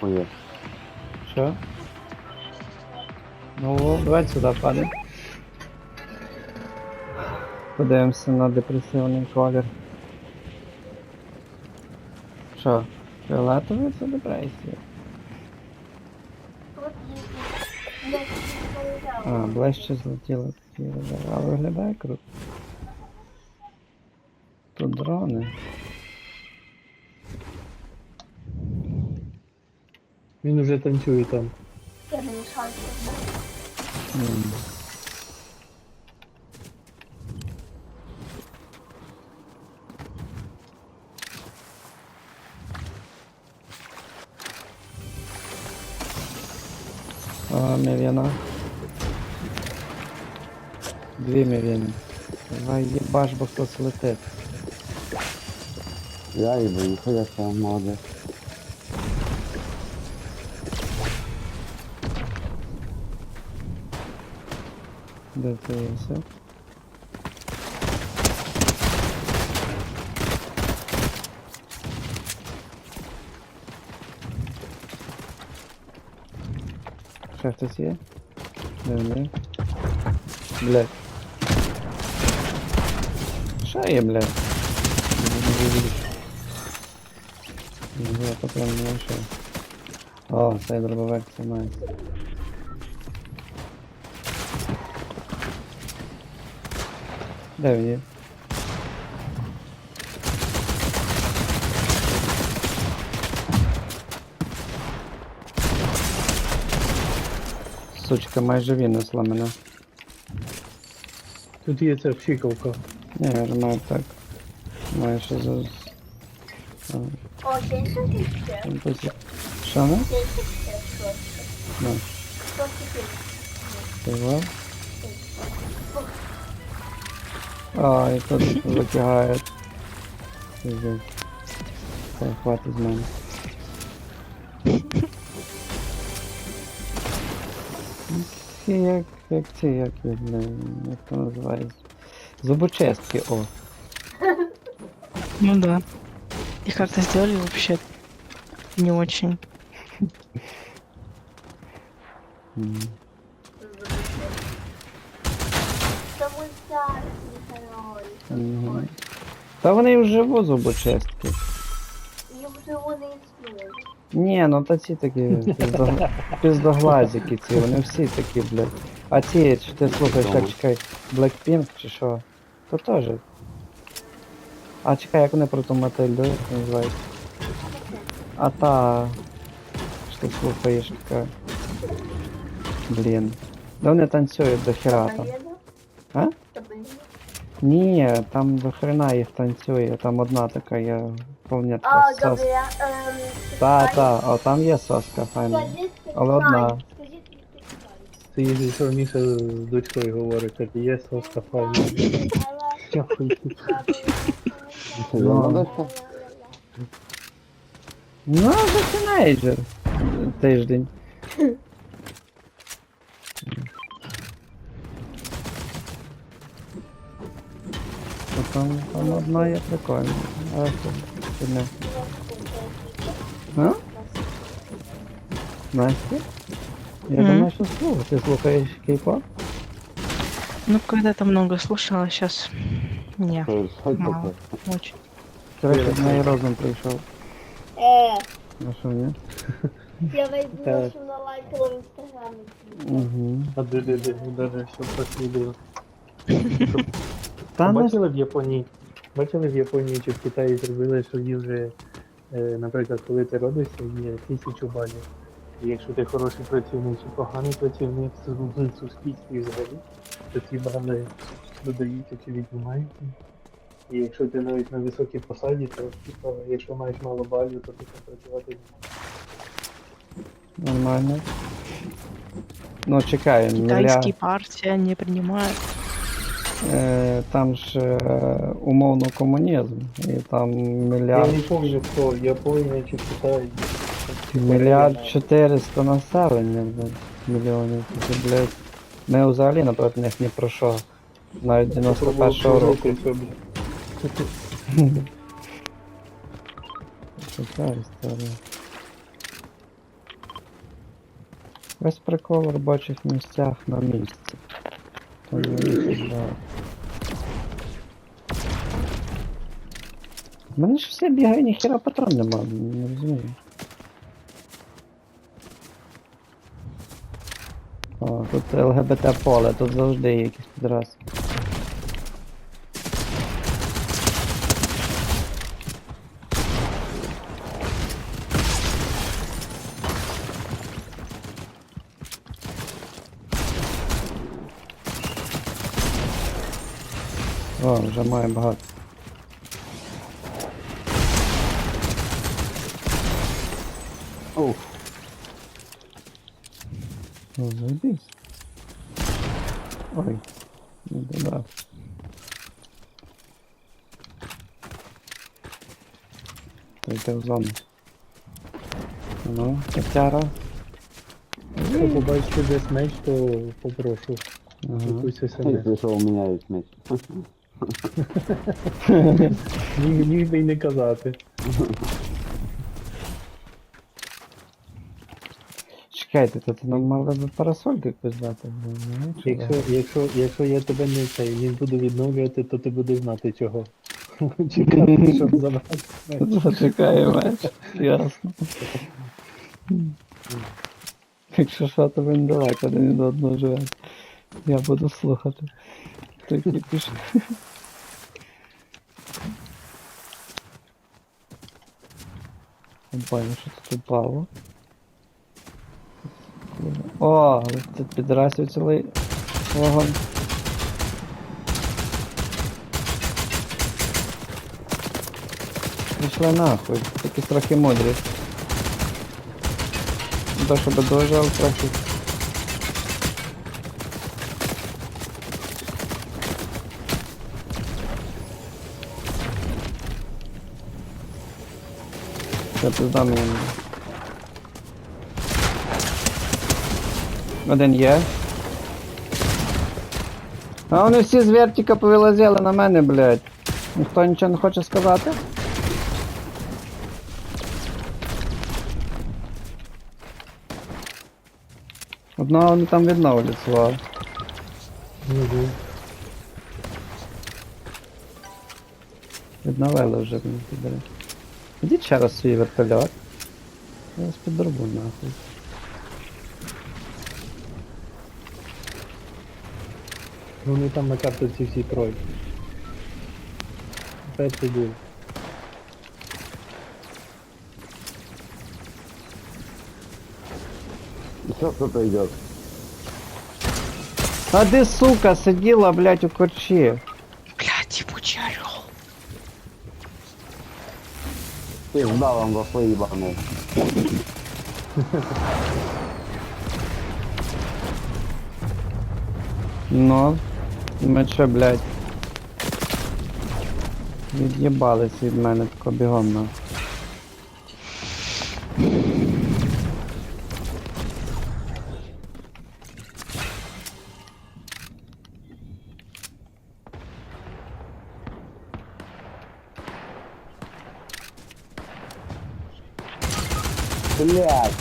Моє. Що? Ну, давай сюди падай. Подивимося на депресивний колір. Що? Фіолетовий це депресія. От і- я тільки А, ближче злетіло такі рожеві. А виглядає круто. Тут дрони. Він уже танцює там. Я не мішаю. А, мівіна. Дві мівіни. Давай їбаш, бо хтось летить. Я і виїхав, я сам молодець. Де ти єси? Ще хтось є? Де вони? Блядь. Ще є, блядь. Не вижу. Де він є? Сучка майже винесла мене. Тут є ця я ж маю так. Маю ще за. О, ще ще Що не? Ще ще ще. А, і тут затягають. Пиздець. Та хватить з мене. Ці як, як ці, як їх, блин, як то називається? Зубочистки, о. Ну да. И как-то сделали вообще не очень. М. Тому зараз. Та вони і вживу зубочистки. І вже вони існують. Ні, ну та ці такі піздо- піздоглазики ці, вони всі такі, блядь. А ці, чи ти слухаєш, як чекай, Blackpink чи що? То теж. А чекай, як вони про ту Матильду як називають? А та. Що ти слухаєш така. Блін. Да вони танцюють до хера там. А? Ні, там до хрена їх танцює, там одна така є повня А, соска. добре, я, ем... Та, та, о, там є соска, файна. Але одна. Це їздить, що Міша з дочкою говорить, каже, є соска файна. Ну. Ну, вже тінейджер. Тиждень. Там, там одна є прикольна. А це це не. А? Настя? Я Мгм. думаю, що слухай. Ти слухаєш кей-поп? Ну, когда-то много слушала, сейчас не Що що мало. таке? Очень. Коротше, в неї розум прийшов. Е, А що, ні? я вийду, Так. що налайкала в інстаграмі. Угу. А де де де даже що послідило. Та не Бачили в Японії? Бачили в Японії чи в Китаї зробили, що їх вже, е, наприклад, коли ти родишся, є тисячу балів. І якщо ти хороший працівник чи поганий працівник в в суспільстві взагалі, то ці бали додаються чи віднімаються. І якщо ти навіть на високій посаді, то типу, якщо маєш мало балів, то ти там працювати не. Нормально. Ну, чекай, Китайские мільярд. партии не принимают. Е, там ж е, умовно комунізм. І там Я мільярд. не пам'ятаю хто, Японія чи Китай. Мільярд 400 населення, мільйонів. Це, блядь. Ми взагалі напроти них ні про що. Навіть 91-го року. Це та історія. Весь прикол в робочих місцях на місці. Тому їх Мене ж все бігає, ніхіра патрон нема, не розумію. О, тут ЛГБТ поле, тут завжди є підраз. О, вже має багато. Ух, Ну, заебись. Ой, не добрав. Йти в зону. Ну, котяра. Якщо побачите десь меч, то попрошу. Ага. Якусь смс. если что, у меня есть меч. Міг би й не казати. Чекайте, то ти нам мали би парасольку якусь дати. ну, чи Якщо, якщо, якщо я тебе не цей не буду відновлювати, то ти будеш знати чого. Чекати, щоб забрати. меч. Зачекає меч. Ясно. Якщо що, то він далеко один від одного живе. Я буду слухати. Такі пішли. Не понял, що тут упало. О, тут підрасів цілий вогонь. Пішли нахуй, такі трохи мудрі. То, щоб але трохи. Я пизда мені. Один є. А вони всі з вертіка повилазили на мене, блядь. Ніхто нічого не хоче сказати? Одного вони там відновлюють свого. Мгм. Відновили вже піде. Ідіть ще раз свій вертольот. Я вас підробу нахуй. Вони там на карточці всі троє. Перший був. Еще кто-то идет. А де сука сиділа, блядь, у корчі? Блядь, ебучий орел. Ты сдал вам во свои ебаные. Ну, Ми що, блядь. Від'єбались від мене тако бігом на. Блять.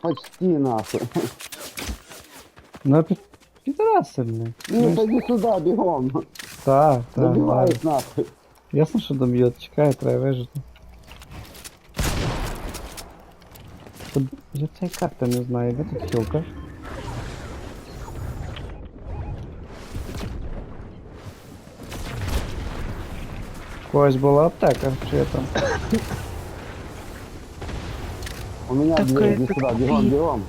Почти нахуй. Ну під... підраси, блядь. Ну, пойди сюда, бегом. Так, так. ладно. Забиваюсь нахуй. Ясно, що доб'ють, чекай, треба вижити. Я цієї карти не знаю, де тут хілка? Когось була аптека, чи я там? У меня Так дверь, иди сюда, бегом, бегом.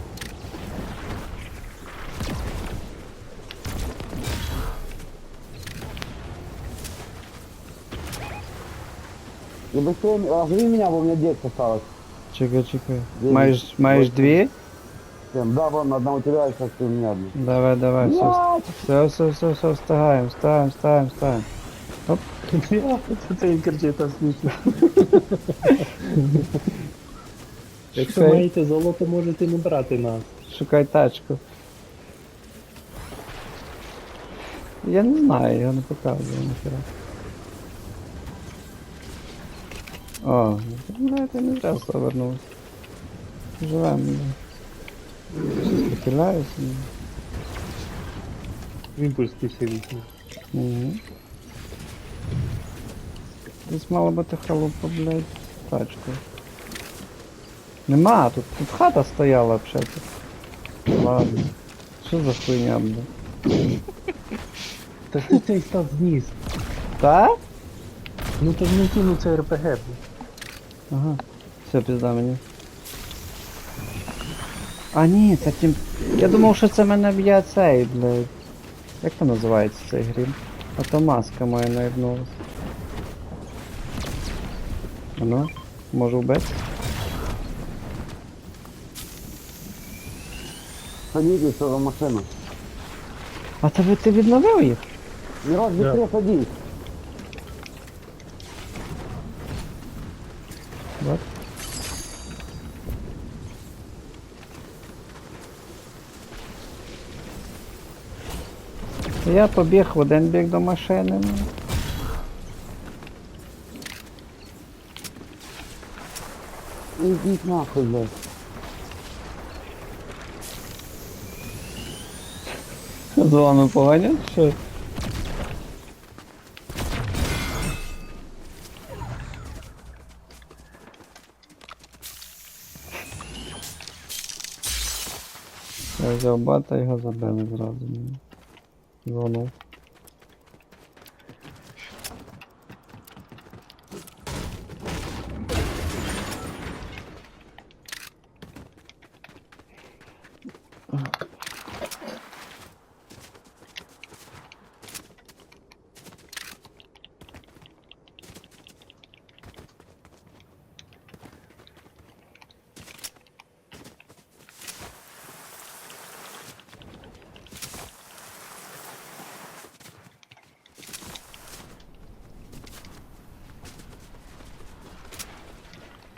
И быстрее, оживи меня, бо у меня детка осталась. Чекай, чекай. Де Маєш, він? маєш Ось. дві? Да, вон, одна у тебя, сейчас ты у меня одна. Давай, давай, все, все, все, все, все, встигаємо, встигаємо, встигаємо, встигаємо. Це цей кричить там смішно. Якщо Шукай, маєте золото, можете не брати нас. шукай тачку. Я не знаю, я не показую ніхера. О, ну, знаєте, не зря повернувся. Живемо. Похиляюсь. Імпульс 1008. Угу. Десь мала бути халупа, блядь, тачка. Нема, тут, тут хата стояла взагалі. Ладно. Що за хуйня, блядь? Та ти цей став вниз. Та? Ну то не це РПГ. блін. Ага. Все, пізда мені. А ні, це тим. Я думав, що це мене б'є цей, блядь. Як це називається цей грім? А то маска моя наїбнулась. Ну, можу вбити? Садитесь, что за машина. А тебе ти відновив їх? Да. быстрее садись. Я побіг в один бік до машини. Идите нахуй, блядь. З вами поганять? Що? Я взяв бата його забили зразу. Ну. Звонув.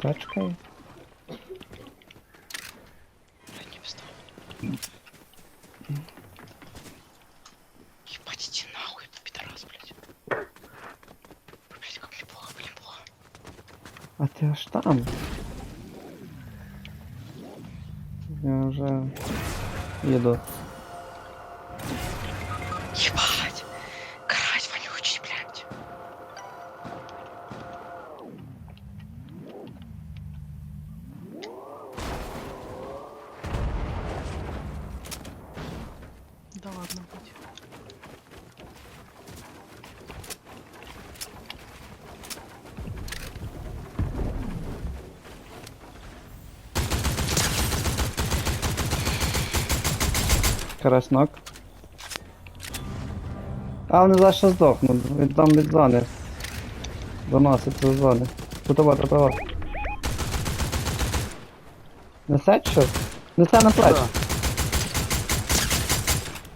Встал. Ебать, иди нахуй, это пидорас, блядь. Блядь, как мне плохо, блин, плохо. А ти аж там. Я вже їду. Караснок. А, вони за що здохнуть. Він там від зони. Доноситься з зони. Тутова, тутова. Несе що? Несе на плач. Да.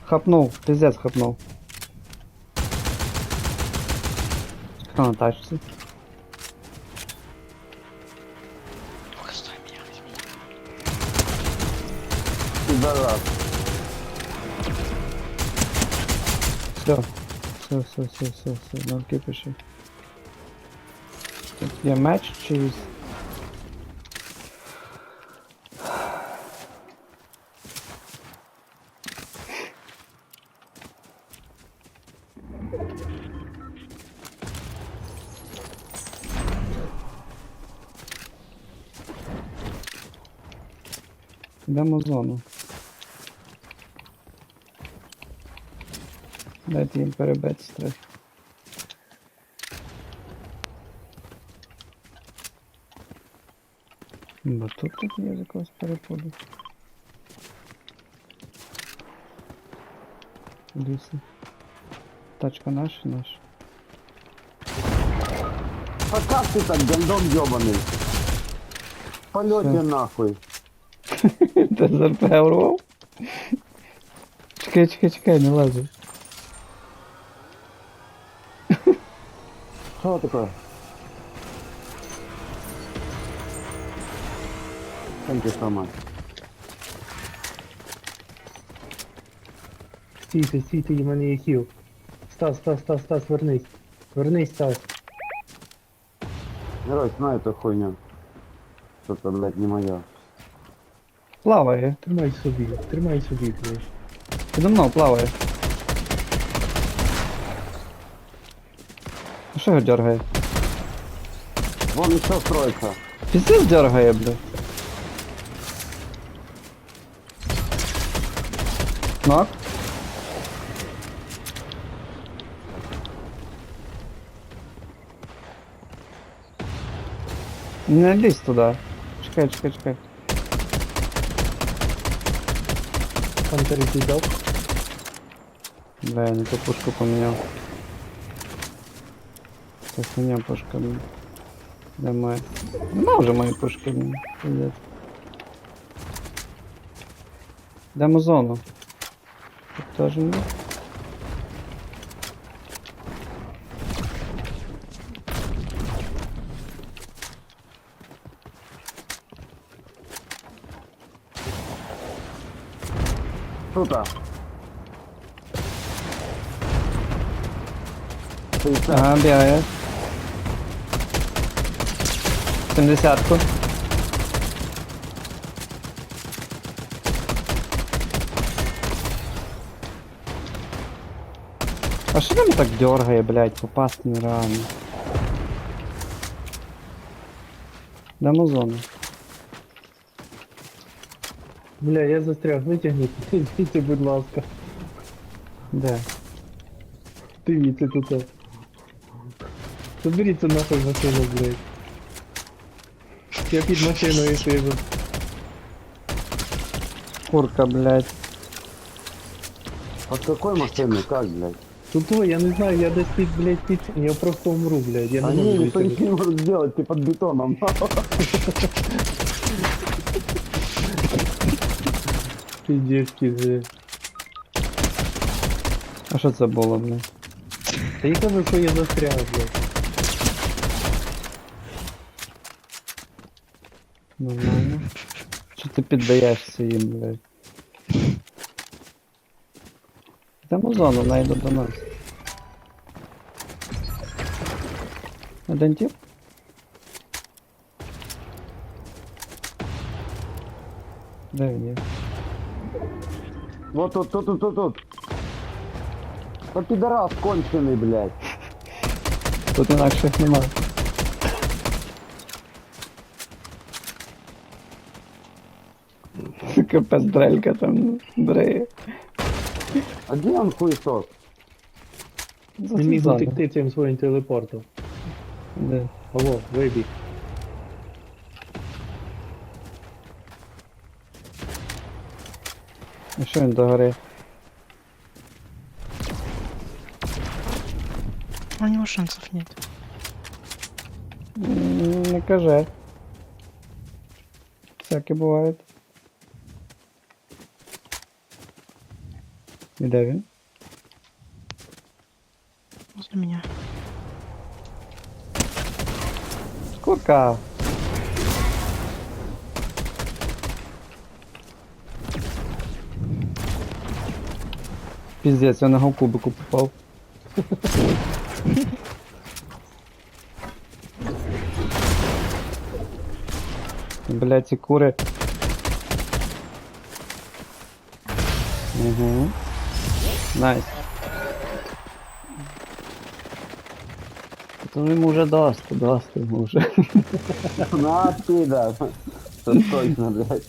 Хапнув, пиздец хапнув. Хто на тачці? Ну-ка, стой меня, возьми. Пидорас. Все. Все, все, все, все, все, нам кипиши. Тут є меч чиїсь. Йдемо зону. Дайте їм перебити стрес. Бо тут тут є з якогось перепаду. Ліси. Тачка наша, наша. А как ты так, гандон ебаный? В полете Всё. нахуй. Ти з РП урвав? Чекай, чекай, чекай, не лазь. Такое? Thank you so much. Стійте, стійте, і мене є хіл. Стас, Стас, Стас, Стас, вернись. Вернись, Стас. Мирось, на эту хуйню. Что-то, блядь, не моя. Плаває. Тримай собі, тримай собі, блядь. Підо мною плаває. Що його дергає? Вон еще строится. Піздець дергає, бля. Нок. Не лізь туди. Чекай, чекай, чекай. Там перекидав. Бля, я не ту пушку поменял. Сейчас меня пушка, моя? Нема вже мої пушки, блин. Пиздец. Йдемо зону. Тут теж. Тут. Шестьдесят. Ага, бігає. 70-ку. А що там так дергає, блядь, попасти нереально. Дамо в зону. Бля, я застряг, витягніть, витягніть, будь ласка. Де? Дивіться тут. Заберіться нахуй машину, блядь. Я під машиною сижу. Курка, блядь. Под какой машиной? Как, блядь? Тут о, я не знаю, я десь під, блядь, під... Я просто умру, блядь. Я не А не, можу никто витягнути. не может сделать, ты под бетоном. Піздецькі же. А що це було, блядь? Та я кажу, що я застряг, блядь. Нормально. Чи ти піддаєшся їм, блядь? Йдемо в зону, найду до нас. Один тип? Де він є? Вот тут, тут, тут, тут, тут. Да пидорас конченый, блядь. Тут інакших нема. Капець дрелька там бреє. А где он хуесос? Не міг утекти цим своїм телепортом. Де? Алло, вибіг. А що він догори? У него шансов нет. Не каже. Всяке буває. І де він? Возле меня. Курка. Піздець, я на гол кубику попав. Блять, ці кури. Угу. Найс. То йому вже дасть, дасть вже. На, да. Це точно, блядь.